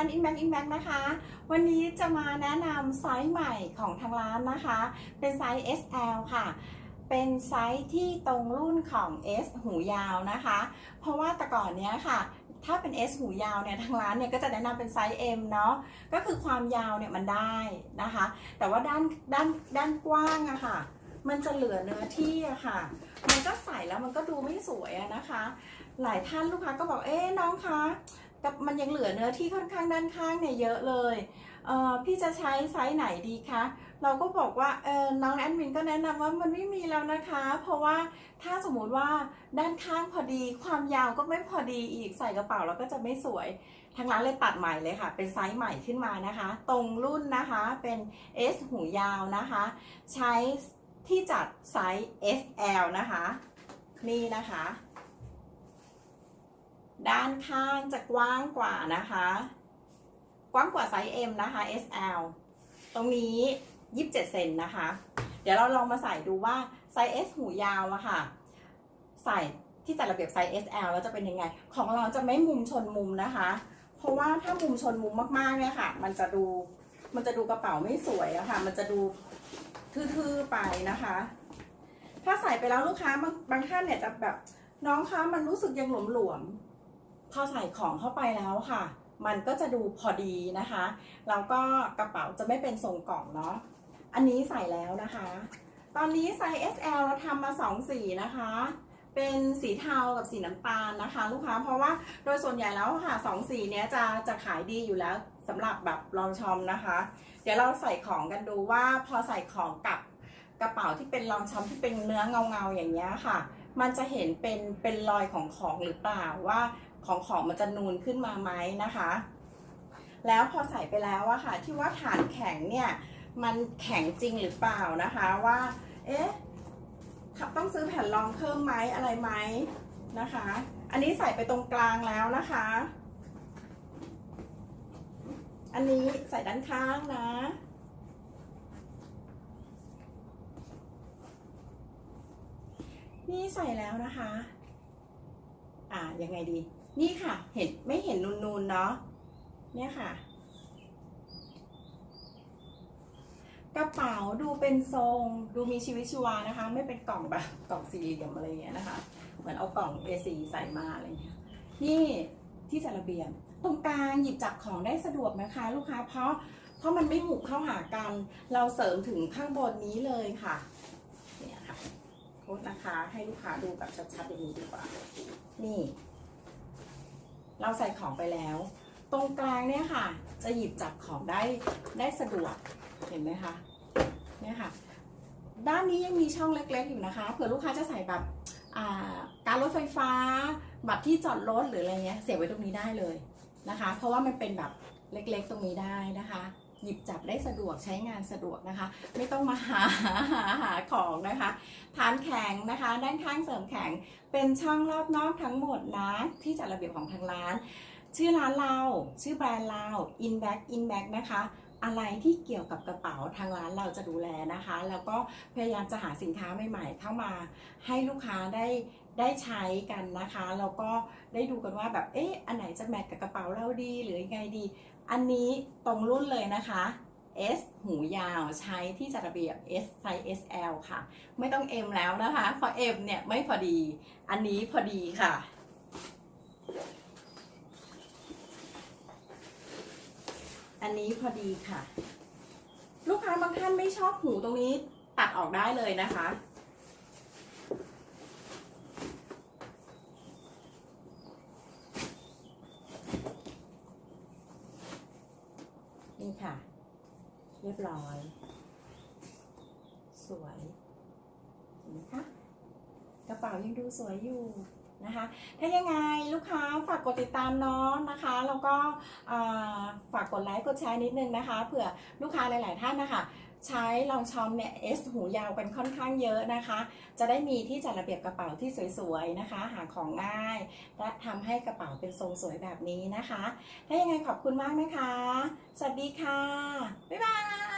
ร้น Inback Inback นะคะ วันนี้จะมาแนะนำไซส์ใหม่ของทางร้านนะคะ เป็นไซส์ SL ค่ะ เป็นไซส์ที่ตรงรุ่นของ S หูยาวนะคะ เพราะว่าแต่ก่อนเนี้ยค่ะ ถ้าเป็น S หูยาวเนี่ยทางร้านเนี่ยก็จะแนะนำเป็นไซส์ M เนาะ ก็คือความยาวเนี่ยมันได้นะคะ แต่ว่าด้านด้านด้านกว้างอะค่ะ มันจะเหลือเนื้อที่อะค่ะ มันก็ใส่แล้วมันก็ดูไม่สวยอะนะคะ หลายท่านลูกค้าก็บอก เอ๊ะน้องคะ กับมันยังเหลือเนื้อที่ค่อนข้างด้านข้างเนี่ยเยอะเลยเอ่อพี่จะใช้ไซส์ไหนดีคะ เราก็บอกว่าเออน้องแอดมินก็แนะนำว่ามันไม่มีแล้วนะคะ เพราะว่าถ้าสมมุติว่าด้านข้างพอดี ความยาวก็ไม่พอดีอีกใส่กระเป๋าแล้วก็จะไม่สวย ทางร้านเลยตัดใหม่เลยค่ะ เป็นไซส์ใหม่ขึ้นมานะคะ ตรงรุ่นนะคะเป็น S หูยาวนะคะ ใช้ที่จัดไซส์ SL นะคะ นี่นะคะ ด้านข้างจะกว้างกว่านะคะ กว้างกว่าไซส์ M นะคะ SL ตรงนี้ 27 เซนนะคะ เดี๋ยวเราลองมาใส่ดูว่าไซส์ S หูยาวอะค่ะ ใส่ที่จัดระเบียบไซส์ SL แล้วจะเป็นยังไง ของเราจะไม่มุมชนมุมนะคะ เพราะว่าถ้ามุมชนมุมมากๆเนี่ยค่ะ มันจะดูมันจะดูกระเป๋าไม่สวยอะค่ะ มันจะดูทื่อๆไปนะคะ ถ้าใส่ไปแล้วลูกค้าบางบางท่านเนี่ยจะแบบน้องคะมันรู้สึกยังหลวมๆ พอใส่ของเข้าไปแล้วค่ะ มันก็จะดูพอดีนะคะ แล้วก็กระเป๋าจะไม่เป็นทรงกล่องเนาะ อันนี้ใส่แล้วนะคะ ตอนนี้ไซส์ SL เราทำมา2สีนะคะ เป็นสีเทากับสีน้ำตาลนะคะ ลูกค้า เพราะว่าโดยส่วนใหญ่แล้วค่ะสองสีเนี้ยจะจะขายดีอยู่แล้วสำหรับแบบลองชอมนะคะ เดี๋ยวเราใส่ของกันดูว่าพอใส่ของกับกระเป๋าที่เป็นรองช้ำที่เป็นเนื้อเงาเงาๆอย่างเงี้ยค่ะ มันจะเห็นเป็นเป็นรอยของของหรือเปล่าว่า ของของมันจะนูนขึ้นมาไหมนะคะ แล้วพอใส่ไปแล้วอะค่ะ ที่ว่าฐานแข็งเนี่ยมันแข็งจริงหรือเปล่านะคะว่า เอ๊ะต้องซื้อแผ่นรองเพิ่มไหมอะไรไหมนะคะ อันนี้ใส่ไปตรงกลางแล้วนะคะ อันนี้ใส่ด้านข้างนะนี่ใส่แล้วนะคะ ยังไงดี นี่ค่ะ เห็นไม่เห็นนูนๆเนาะ เนี่ยค่ะ กระเป๋าดูเป็นทรงดูมีชีวิตชีวานะคะ ไม่เป็นกล่องแบบกล่องสี่เหลี่ยมอะไรเงี้ยนะคะ เหมือนเอากล่อง A4 ใส่มาอะไรเงี้ย นี่ที่จัดระเบียบตรงกลางหยิบจับของได้สะดวกนะคะ ลูกค้าเพราะเพราะมันไม่หุบเข้าหากัน เราเสริมถึงข้างบนนี้เลยค่ะเนี่ยค่ะโทษนะคะให้ลูกค้าดูแบบชัดๆอย่างนี้ดีกว่า นี่ เราใส่ของไปแล้ว ตรงกลางเนี่ยค่ะ จะหยิบจับของได้ได้สะดวกเห็นไหมคะเนี่ยค่ะ ด้านนี้ยังมีช่องเล็กๆอยู่นะคะเผื่อลูกค้าจะใส่แบบอ่าการรถไฟฟ้า บัตรที่จอดรถหรืออะไรเงี้ยเสียบไว้ตรงนี้ได้เลยนะคะ เพราะว่ามันเป็นแบบเล็กๆตรงนี้ได้นะคะ หยิบจับได้สะดวกใช้งานสะดวกนะคะ ไม่ต้องมาหาหาหาของนะคะฐานแข็งนะคะ ด้านข้างเสริมแข็งเป็นช่องรอบนอกทั้งหมดนะ ที่จัดระเบียบของทางร้าน ชื่อร้านเราชื่อแบรนด์เรา Inback Inback นะคะอะไรที่เกี่ยวกับกระเป๋าทางร้านเราจะดูแลนะคะ แล้วก็พยายามจะหาสินค้าใหม่ ๆ เข้ามาให้ลูกค้าได้ได้ใช้กันนะคะแล้วก็ได้ดูกันว่าแบบเอ๊ะอันไหนจะแมทกับกระเป๋าเราดีหรือยังไงดี อันนี้ตรงรุ่นเลยนะคะ S หูยาวใช้ที่จัดระเบียบ S ไซส์ SL ค่ะ ไม่ต้อง M แล้วนะคะเพราะ M เนี่ยไม่พอดี อันนี้พอดีค่ะ อันนี้พอดีค่ะ ลูกค้าบางท่านไม่ชอบหูตรงนี้ตัดออกได้เลยนะคะ นี่ค่ะ เรียบร้อย สวยเห็นไหมคะกระเป๋ายังดูสวยอยู่นะคะ ถ้ายังไงลูกค้าฝากกดติดตามน้องนะคะ แล้วก็ฝากกดไลค์กดแชร์นิดนึงนะคะ เผื่อลูกค้าหลาย ๆ ท่านนะคะ ใช้ลองชอมเนี่ยเอสหูยาวกันค่อนข้างเยอะนะคะ จะได้มีที่จัดระเบียบกระเป๋าที่สวยๆนะคะ หาของง่าย และทำให้กระเป๋าเป็นทรงสวยแบบนี้นะคะ ถ้ายังไงขอบคุณมากนะคะ สวัสดีค่ะ บ๊ายบาย